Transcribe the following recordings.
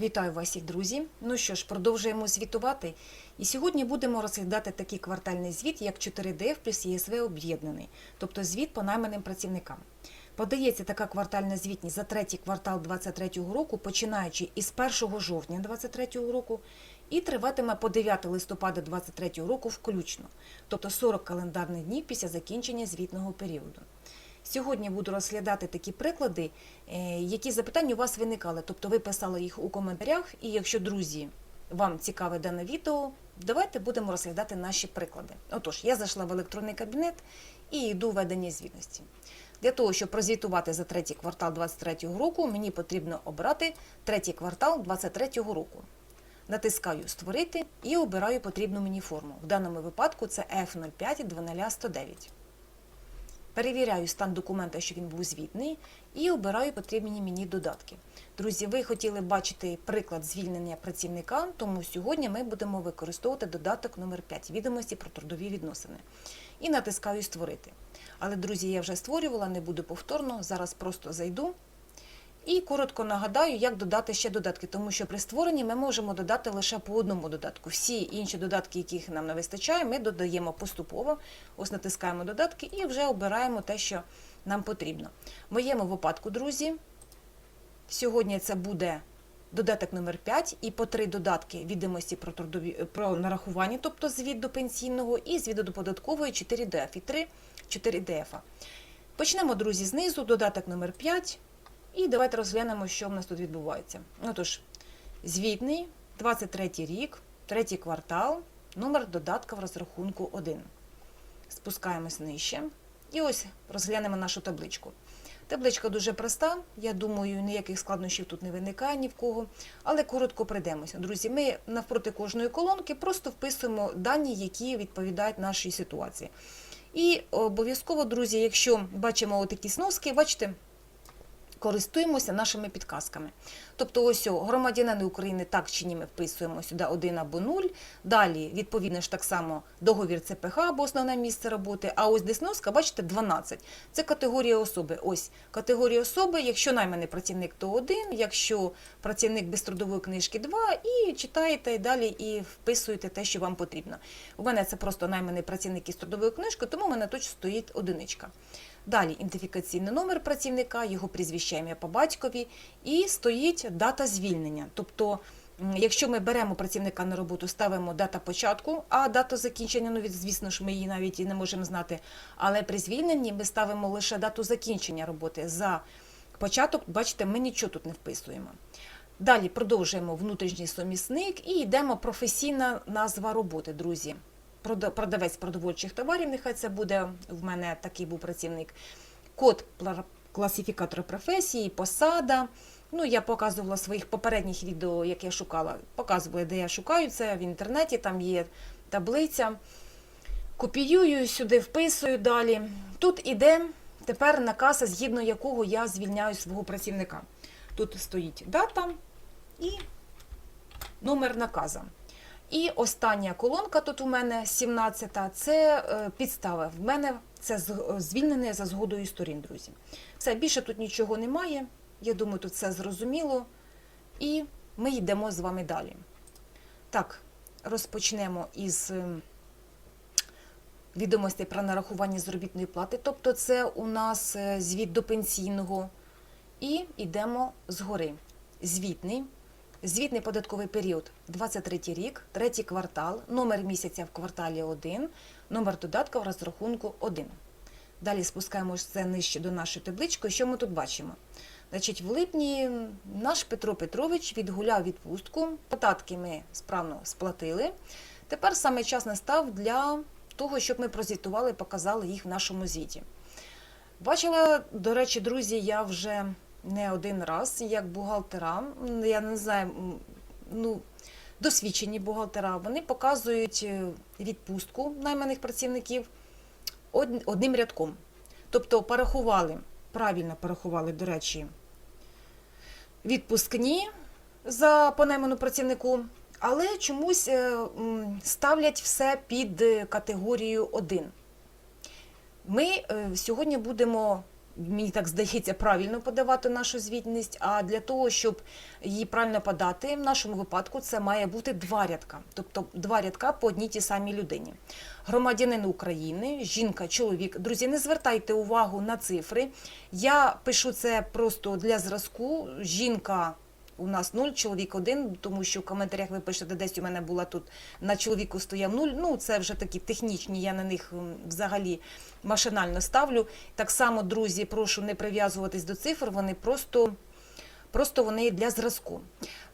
Вітаю вас, друзі. Ну що ж, продовжуємо звітувати. І сьогодні будемо розглядати такий квартальний звіт, як 4DF плюс ЄСВ об'єднаний, тобто звіт по найманим працівникам. Подається така квартальна звітність за третій квартал 2023 року, починаючи із 1 жовтня 2023 року, і триватиме по 9 листопада 2023 року включно, тобто 40 календарних днів після закінчення звітного періоду. Сьогодні буду розглядати такі приклади, е, які запитання у вас виникали. Тобто ви писали їх у коментарях, і якщо, друзі, вам цікаве дане відео, давайте будемо розглядати наші приклади. Отож, я зайшла в електронний кабінет і йду ведення звітності. Для того, щоб прозвітувати за третій квартал 2023 року, мені потрібно обрати третій квартал 2023 року. Натискаю Створити і обираю потрібну мені форму. В даному випадку це F05 12109. Перевіряю стан документа, що він був звітний, і обираю потрібні мені додатки. Друзі, ви хотіли бачити приклад звільнення працівника, тому сьогодні ми будемо використовувати додаток номер 5 відомості про трудові відносини. І натискаю Створити. Але, друзі, я вже створювала, не буду повторно. Зараз просто зайду. І коротко нагадаю, як додати ще додатки, тому що при створенні ми можемо додати лише по одному додатку. Всі інші додатки, яких нам не вистачає, ми додаємо поступово. Ось натискаємо додатки і вже обираємо те, що нам потрібно. В моєму випадку, друзі, сьогодні це буде додаток номер 5 і по три додатки відомості про трудові про нарахування, тобто звіт до пенсійного, і звіт до податкової 4DF і 3 4DF. Почнемо, друзі, знизу, додаток номер 5. І давайте розглянемо, що в нас тут відбувається. Отож, звітний, 23 рік, третій квартал, номер додатка в розрахунку 1. Спускаємось нижче. І ось розглянемо нашу табличку. Табличка дуже проста, я думаю, ніяких складнощів тут не виникає ні в кого. Але коротко прийдемося. Друзі, ми навпроти кожної колонки просто вписуємо дані, які відповідають нашій ситуації. І обов'язково, друзі, якщо бачимо такі сноски, бачите, користуємося нашими підказками. Тобто, ось громадянини України так чи ні ми вписуємо сюди 1 або 0. Далі, відповідно ж так само, договір ЦПХ або основне місце роботи. А ось десноска, бачите, 12. Це категорія особи. Ось категорія особи, якщо найманий працівник, то 1, якщо працівник без трудової книжки 2, і читаєте і далі і вписуєте те, що вам потрібно. У мене це просто найманий працівник із трудовою книжкою, тому у мене точно стоїть одиничка. Далі ідентифікаційний номер працівника, його прізвище ім'я по батькові, і стоїть дата звільнення. Тобто, якщо ми беремо працівника на роботу, ставимо дата початку, а дату закінчення, ну звісно ж, ми її навіть і не можемо знати. Але при звільненні ми ставимо лише дату закінчення роботи. За початок, бачите, ми нічого тут не вписуємо. Далі продовжуємо внутрішній сумісник і йдемо професійна назва роботи, друзі. Прода- Продавець продовольчих товарів, нехай це буде в мене такий був працівник. Код класифікатора професії, посада. Ну, я показувала своїх попередніх відео, як я шукала. Показувала, де я шукаю це в інтернеті, там є таблиця. Копіюю сюди, вписую далі. Тут іде тепер наказ, згідно якого я звільняю свого працівника. Тут стоїть дата і номер наказа. І остання колонка тут у мене 17-та, це е, підстава. В мене це звільнене за згодою сторін, друзі. Все, більше тут нічого немає. Я думаю, тут все зрозуміло. І ми йдемо з вами далі. Так, розпочнемо із е, відомостей про нарахування заробітної плати. Тобто, це у нас е, звіт до пенсійного. І йдемо згори. Звітний. Звітний податковий період 23 рік, третій квартал, номер місяця в кварталі 1, номер додатка в розрахунку 1. Далі спускаємося це нижче до нашої таблички. Що ми тут бачимо? Значить, в липні наш Петро Петрович відгуляв відпустку, податки ми справно сплатили. Тепер саме час настав для того, щоб ми прозвітували і показали їх в нашому звіті. Бачила, до речі, друзі, я вже не один раз як бухгалтера, я не знаю, ну, досвідчені бухгалтера, вони показують е, відпустку найманих працівників одним рядком. Тобто порахували, правильно порахували, до речі, відпускні за понайману працівнику, але чомусь е, ставлять все під е, категорію 1. Ми сьогодні будемо мені так здається, правильно подавати нашу звітність. А для того, щоб її правильно подати, в нашому випадку це має бути два рядка, тобто два рядка по одній тій самій людині. Громадянин України, жінка, чоловік. Друзі, не звертайте увагу на цифри. Я пишу це просто для зразку. Жінка. У нас нуль, чоловік один, тому що в коментарях ви пишете, десь у мене була тут на чоловіку стояв нуль. Ну, це вже такі технічні, я на них взагалі машинально ставлю. Так само, друзі, прошу не прив'язуватись до цифр, вони просто, просто вони для зразку.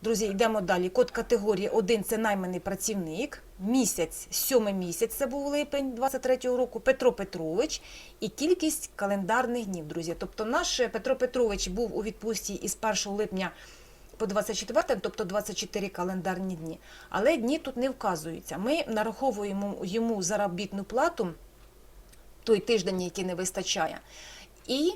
Друзі, йдемо далі. Код категорії 1 це найманий працівник. Місяць, сьомий місяць, це був липень 23-го року, Петро Петрович і кількість календарних днів, друзі. Тобто наш Петро Петрович був у відпустці із 1 липня по 24, тобто 24 календарні дні. Але дні тут не вказуються. Ми нараховуємо йому заробітну плату той тиждень, який не вистачає, і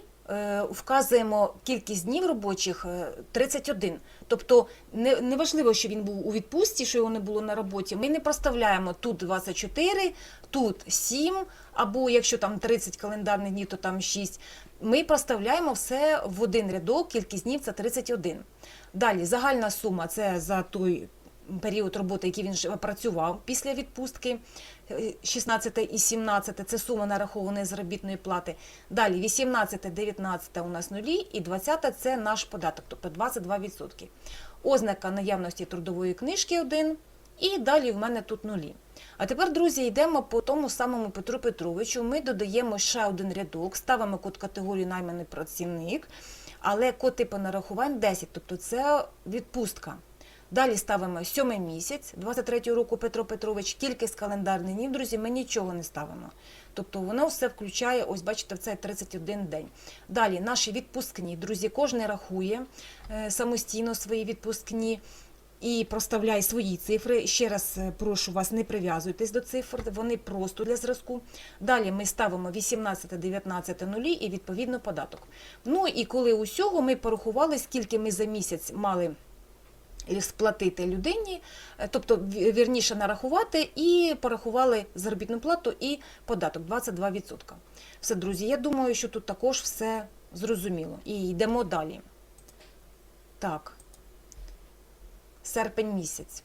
вказуємо кількість днів робочих е, 31. Тобто не, не важливо, що він був у відпустці, що його не було на роботі. Ми не проставляємо тут 24, тут 7, або якщо там 30 календарних днів, то там 6. Ми проставляємо все в один рядок, кількість днів це 31. Далі загальна сума це за той період роботи, який він працював після відпустки. е, 16 і 17 це сума нарахованої заробітної плати. Далі 18, 19 у нас нулі, і 20 це наш податок, тобто 22%. Ознака наявності трудової книжки 1, і далі в мене тут нулі. А тепер, друзі, йдемо по тому самому Петру Петровичу. Ми додаємо ще один рядок, ставимо код категорії найманий працівник, але код типу нарахувань 10, тобто це відпустка. Далі ставимо сьомий місяць 23 року Петро Петрович, кількість календарних днів, друзі, ми нічого не ставимо. Тобто воно все включає, ось бачите, в цей 31 день. Далі наші відпускні, друзі, кожен рахує е, самостійно свої відпускні і проставляє свої цифри. Ще раз е, прошу вас, не прив'язуйтесь до цифр, вони просто для зразку. Далі ми ставимо 18, 19 нулі і відповідно податок. Ну і коли усього ми порахували, скільки ми за місяць мали сплатити людині, е, тобто вірніше нарахувати, і порахували заробітну плату і податок 22%. Все, друзі, я думаю, що тут також все зрозуміло. І йдемо далі. Так. Серпень місяць.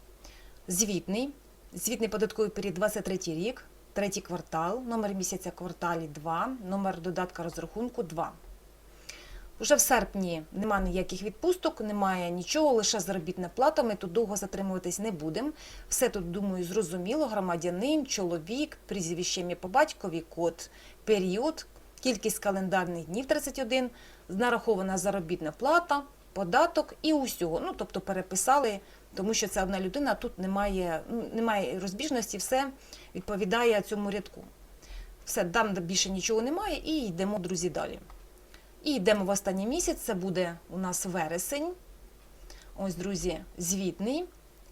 Звітний. Звітний податковий період 23 рік, третій квартал, номер місяця кварталі 2, номер додатка розрахунку 2. Уже в серпні нема ніяких відпусток, немає нічого, лише заробітна плата. Ми тут довго затримуватись не будемо. Все тут, думаю, зрозуміло. Громадянин, чоловік, прізвище по батькові, код, період, кількість календарних днів 31, нарахована заробітна плата, податок і усього. Ну, тобто переписали, тому що це одна людина, тут немає, ну, немає розбіжності, все відповідає цьому рядку. Все, там більше нічого немає, і йдемо, друзі, далі. І йдемо в останній місяць, це буде у нас вересень. Ось, друзі, звітний.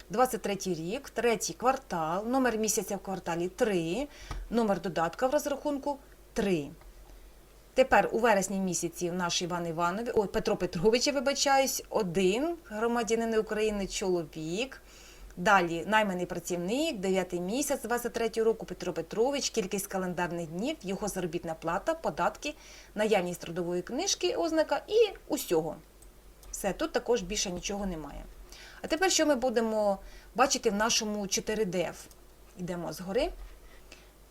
23 рік, третій квартал, номер місяця в кварталі 3, номер додатка в розрахунку 3. Тепер у вересні місяці наш Іван Іванович, ой, Петро Петрович, я вибачаюсь, один громадянин України, чоловік. Далі найманий працівник, 9 місяць 23 року Петро Петрович, кількість календарних днів, його заробітна плата, податки, наявність трудової книжки, ознака і усього. Все, тут також більше нічого немає. А тепер що ми будемо бачити в нашому 4DF? Йдемо згори.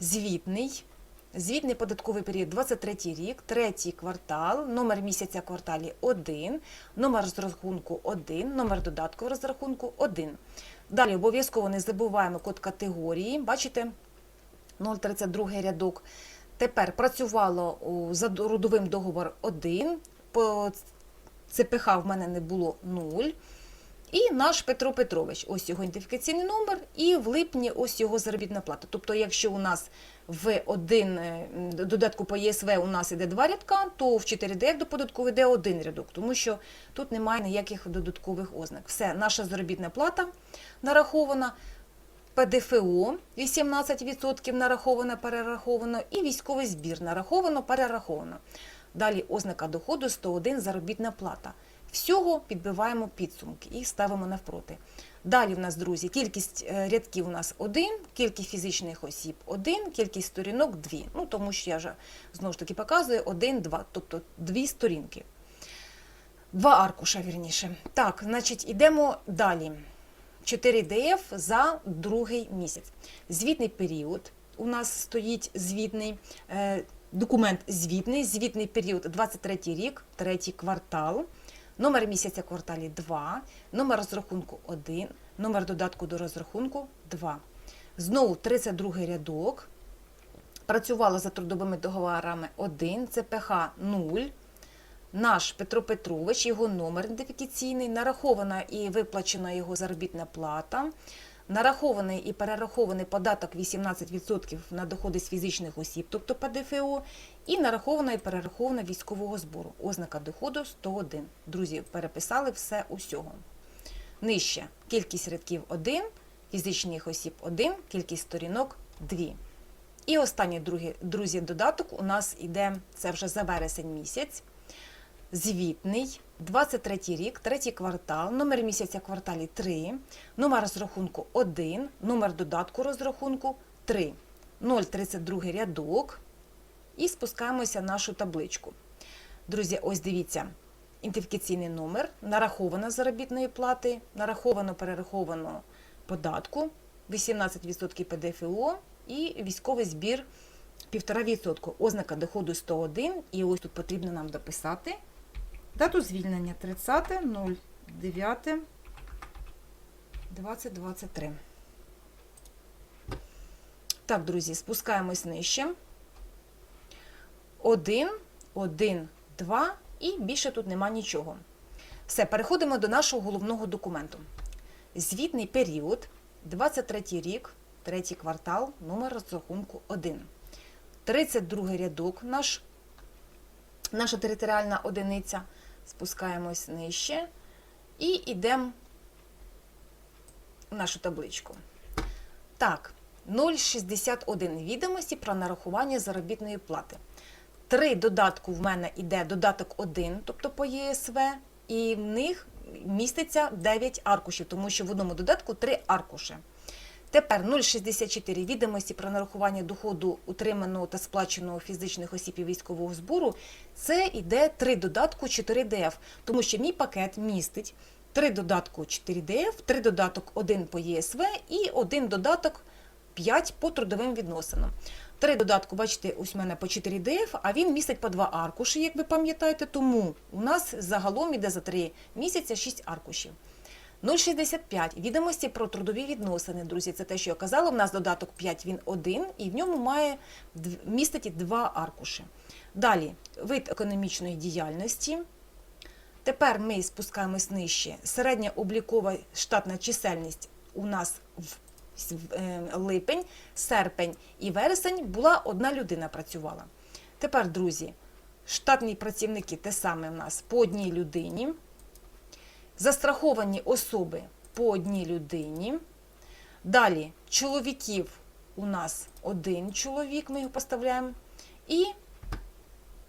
Звітний. Звітний податковий період 23 рік, третій квартал, номер місяця кварталі 1, номер розрахунку 1, номер додатку розрахунку 1. Далі обов'язково не забуваємо код категорії. Бачите? 032 рядок. Тепер працювало за родовим договор 1, по ЦПХ в мене не було 0. І наш Петро Петрович, ось його ідентифікаційний номер, і в липні ось його заробітна плата. Тобто, якщо у нас в один е, додатку по ЄСВ у нас іде два рядка, то в 4D до податку йде один рядок, тому що тут немає ніяких додаткових ознак. Все, наша заробітна плата нарахована. ПДФО 18% нараховано, перераховано, і військовий збір нараховано, перераховано. Далі ознака доходу 101 заробітна плата. Всього підбиваємо підсумки і ставимо навпроти. Далі в нас, друзі, кількість е, рядків у нас 1, кількість фізичних осіб 1, кількість сторінок 2. Ну, тому що я вже знову ж таки показую 1, 2, тобто дві сторінки. Два аркуша, вірніше. Так, значить, ідемо далі. 4 ДФ за другий місяць. Звітний період у нас стоїть звітний. е, Документ звітний, звітний період 23 рік, третій квартал, номер місяця кварталі 2, номер розрахунку 1, номер додатку до розрахунку 2. Знову 32 рядок. Працювало за трудовими договорами 1, ЦПХ 0. Наш Петро Петрович, його номер ідентифікаційний, нарахована і виплачена його заробітна плата, нарахований і перерахований податок 18% на доходи з фізичних осіб, тобто ПДФО, і нарахована і перерахована військового збору. Ознака доходу 101. Друзі, переписали все усього. Нижче кількість рядків 1, фізичних осіб 1, кількість сторінок 2. І останній друзі, додаток у нас іде, це вже за вересень місяць. Звітний, 23 рік, третій квартал, номер місяця кварталі 3, номер розрахунку 1, номер додатку розрахунку 3, 032 рядок. І спускаємося в нашу табличку. Друзі, ось дивіться, ідентифікаційний номер, нараховано заробітної плати, нараховано перераховано податку, 18% ПДФО і військовий збір 1,5%. Ознака доходу 101. І ось тут потрібно нам дописати дату звільнення 30.09. 2023. Так, друзі, спускаємось нижче. 1, 1, 2 і більше тут нема нічого. Все, переходимо до нашого головного документу. Звітний період, 23 рік, третій квартал, номер розрахунку 1. 32 рядок, наш, наша територіальна одиниця. Спускаємось нижче і йдемо в нашу табличку. Так, 0,61 відомості про нарахування заробітної плати. Три додатку в мене йде додаток 1, тобто по ЄСВ, і в них міститься 9 аркушів, тому що в одному додатку 3 аркуші. Тепер 0,64 відомості про нарахування доходу утриманого та сплаченого фізичних осіб і військового збору. Це йде 3 додатку 4 ДФ, тому що мій пакет містить 3 додатку 4 ДФ, 3 додаток 1 по ЄСВ і 1 додаток 5 по трудовим відносинам. Три додатку, бачите, ось у мене по 4 ДФ, а він містить по 2 аркуші, як ви пам'ятаєте, тому у нас загалом іде за 3 місяці 6 аркушів. 0,65. Відомості про трудові відносини, друзі. Це те, що я казала. У нас додаток 5, він один, і в ньому має містить два аркуші. Далі, вид економічної діяльності. Тепер ми спускаємось нижче. Середня облікова штатна чисельність у нас в е, липень, серпень і вересень була одна людина працювала. Тепер, друзі, штатні працівники те саме в нас по одній людині. Застраховані особи по одній людині. Далі чоловіків у нас один чоловік, ми його поставляємо. І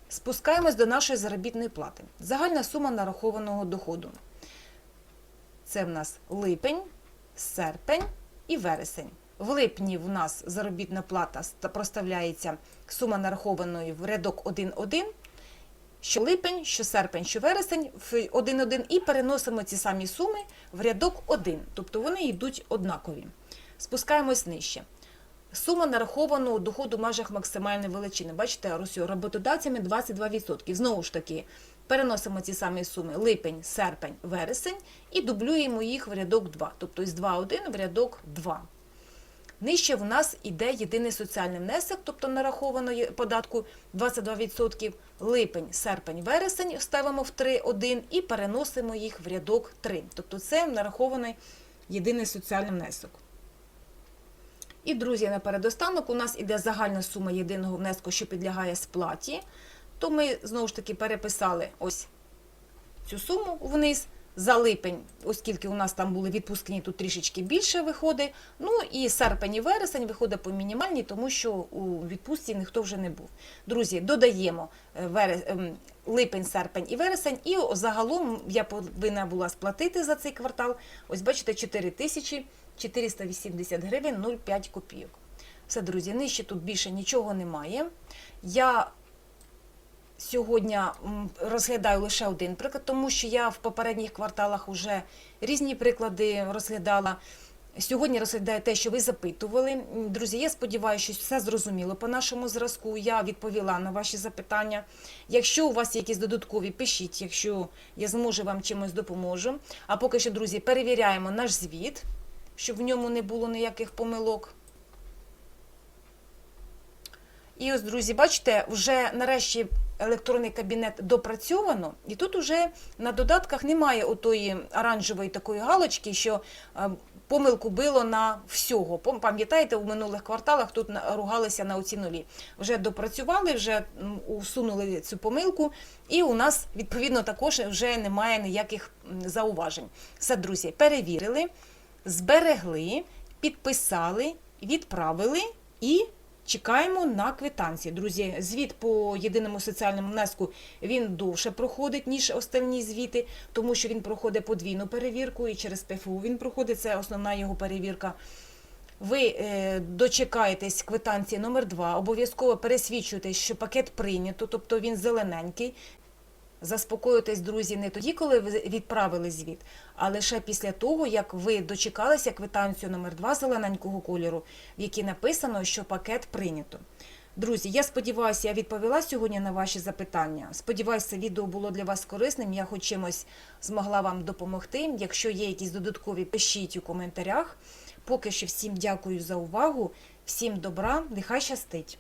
спускаємось до нашої заробітної плати. Загальна сума нарахованого доходу. Це в нас липень, серпень і вересень. В липні в нас заробітна плата проставляється сума нарахованої в рядок 1.1, що липень, що серпень, що вересень в 1.1 і переносимо ці самі суми в рядок 1, тобто вони йдуть однакові. Спускаємось нижче. Сума нарахованого доходу в межах максимальної величини. Бачите, Росію роботодавцями 22%. Знову ж таки, переносимо ці самі суми липень, серпень, вересень і дублюємо їх в рядок 2, тобто із 2.1 в рядок 2. Нижче в нас іде єдиний соціальний внесок, тобто нарахованої податку 22%, липень, серпень, вересень ставимо в 3.1 і переносимо їх в рядок 3. Тобто це нарахований єдиний соціальний внесок. І, друзі, на передостанок у нас іде загальна сума єдиного внеску, що підлягає сплаті. То ми знову ж таки переписали ось цю суму вниз. За липень, оскільки у нас там були відпускні, тут трішечки більше виходить. Ну і серпень і вересень виходить по мінімальній, тому що у відпустці ніхто вже не був. Друзі, додаємо е, ем, липень, серпень і вересень, і загалом я повинна була сплатити за цей квартал. Ось бачите, 4 тисячі 480 гривень 0,5 копійок. Все, друзі, нижче тут більше нічого немає. Я сьогодні розглядаю лише один приклад, тому що я в попередніх кварталах вже різні приклади розглядала. Сьогодні розглядаю те, що ви запитували. Друзі, я сподіваюся, що все зрозуміло по нашому зразку. Я відповіла на ваші запитання. Якщо у вас є якісь додаткові, пишіть, якщо я зможу вам чимось допоможу. А поки що, друзі, перевіряємо наш звіт, щоб в ньому не було ніяких помилок. І ось, друзі, бачите, вже нарешті електронний кабінет допрацьовано, і тут уже на додатках немає отої оранжевої такої галочки, що е, помилку било на всього. Пам'ятаєте, у минулих кварталах тут ругалися на оці нулі. Вже допрацювали, вже усунули цю помилку, і у нас відповідно також вже немає ніяких зауважень. Все, друзі, перевірили, зберегли, підписали, відправили і чекаємо на квитанції. Друзі, звіт по єдиному соціальному внеску він довше проходить, ніж остальні звіти, тому що він проходить подвійну перевірку і через ПФУ він проходить, це основна його перевірка. Ви е, дочекаєтесь квитанції номер 2 обов'язково пересвідчуєтесь, що пакет прийнято, тобто він зелененький. Заспокоїтесь, друзі, не тоді, коли ви відправили звіт, а лише після того, як ви дочекалися квитанцію номер 2 зелененького кольору, в якій написано, що пакет прийнято. Друзі, я сподіваюся, я відповіла сьогодні на ваші запитання. Сподіваюся, відео було для вас корисним. Я хоч чимось змогла вам допомогти. Якщо є якісь додаткові, пишіть у коментарях. Поки що всім дякую за увагу, всім добра, нехай щастить.